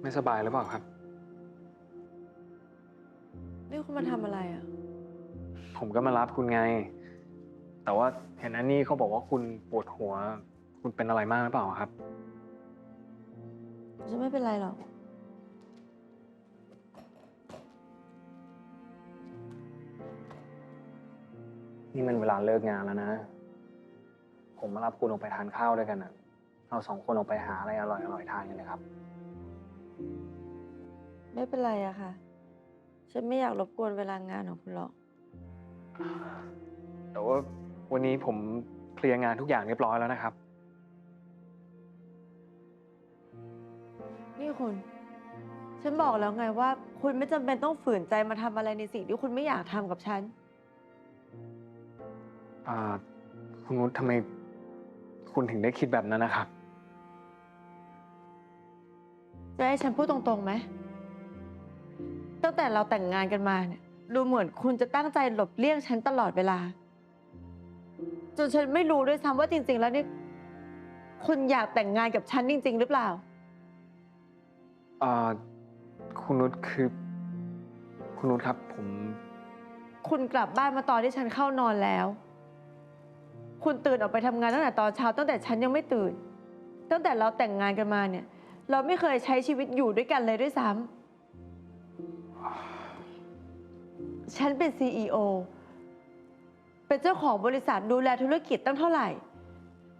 ไม่สบายหรือเปล่าครับ นี่คุณมาทำอะไรอะ ผมก็มารับคุณไง แต่ว่าเห็นอันนี้เขาบอกว่าคุณปวดหัว คุณเป็นอะไรมากหรือเปล่าครับฉันไม่เป็นไรหรอก นี่มันเวลาเลิกงานแล้วนะ ผมมารับคุณออกไปทานข้าวด้วยกันนะเราสองคนออกไปหาอะไรอร่อยๆทานกันเลยครับ ไม่เป็นไรอะค่ะ ฉันไม่อยากรบกวนเวลางานของคุณหรอก แต่ว่าวันนี้ผมเคลียร์งานทุกอย่างเรียบร้อยแล้วนะครับ นี่คุณ ฉันบอกแล้วไงว่า คุณไม่จำเป็นต้องฝืนใจมาทำอะไรในสิ่งที่คุณไม่อยากทำกับฉัน อ่า คุณนุชทำไม คุณถึงได้คิดแบบนั้นนะครับ จะให้ฉันพูดตรงๆไหม ตั้งแต่เราแต่งงานกันมาเนี่ย ดูเหมือนคุณจะตั้งใจหลบเลี่ยงฉันตลอดเวลา จนฉันไม่รู้ด้วยซ้ำว่าจริง ๆ แล้วนี่ คุณอยากแต่งงานกับฉันจริง ๆ หรือเปล่าอ่าคุณนุชคือ คุณนุชครับผม คุณกลับบ้านมาตอนที่ฉันเข้านอนแล้ว คุณตื่นออกไปทำงานตั้งแต่ตอนเช้า ตั้งแต่ฉันยังไม่ตื่น ตั้งแต่เราแต่งงานกันมาเนี่ย เราไม่เคยใช้ชีวิตอยู่ด้วยกันเลยด้วยซ้ำฉันเป็น CEO เป็นเจ้าของบริษัทดูแลธุรกิจตั้งเท่าไหร่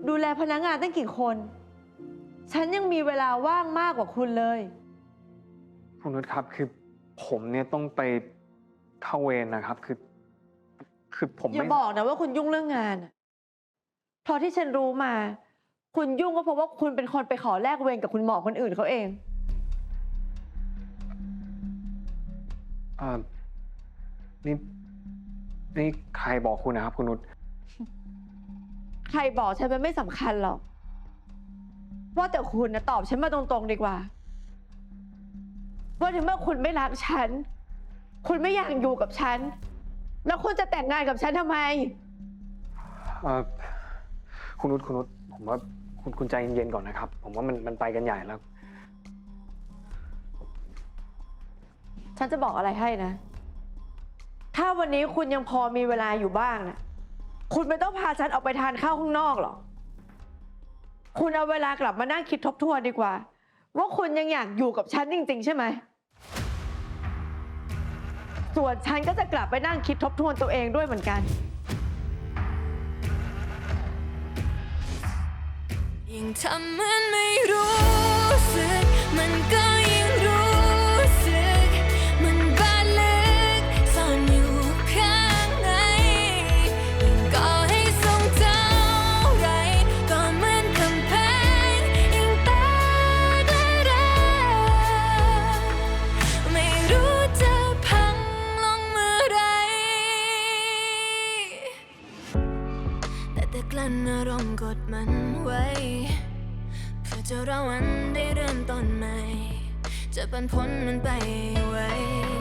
ดูแลพนักงานตั้งกี่คน ฉันยังมีเวลาว่างมากกว่าคุณเลยคุณนุชครับคือผมเนี่ยต้องไปเข้าเวรนะครับ คือ คือผมอย่าไม่บอกนะว่าคุณยุ่งเรื่องงานอะ เพราะที่ฉันรู้มา คุณยุ่งก็เพราะว่าคุณเป็นคนไปขอแลกเวรกับคุณหมอคนอื่นเขาเอง อ่านี่นี่ใครบอกคุณนะครับ คุณนุชใครบอกฉันมันไม่สำคัญหรอก ว่าแต่คุณนะตอบฉันมาตรงๆดีกว่า ว่าถึงเมื่อคุณไม่รักฉัน คุณไม่อยากอยู่กับฉัน แล้วคุณจะแต่งงานกับฉันทำไม เอ่อ คุณนุชคุณนุชผมว่าคุณคุณใจเย็นๆก่อนนะครับ ผมว่ามันมันไปกันใหญ่แล้ว ฉันจะบอกอะไรให้นะ ถ้าวันนี้คุณยังพอมีเวลาอยู่บ้างนะคุณไม่ต้องพาฉันออกไปทานข้าวข้างนอกหรอก คุณเอาเวลากลับมานั่งคิดทบทวนดีกว่า ว่าคุณยังอยากอยู่กับฉันจริง ๆ ใช่ไหม ส่วนฉันก็จะกลับไปนั่งคิดทบทวนตัวเองด้วยเหมือนกัน ยิ่งทำเหมือนไม่รู้ ลั้นอารมณ์กดมันไว้ เพื่อจะรอวันได้เริ่มต้นใหม่ จะปันพ้นมันไปไว้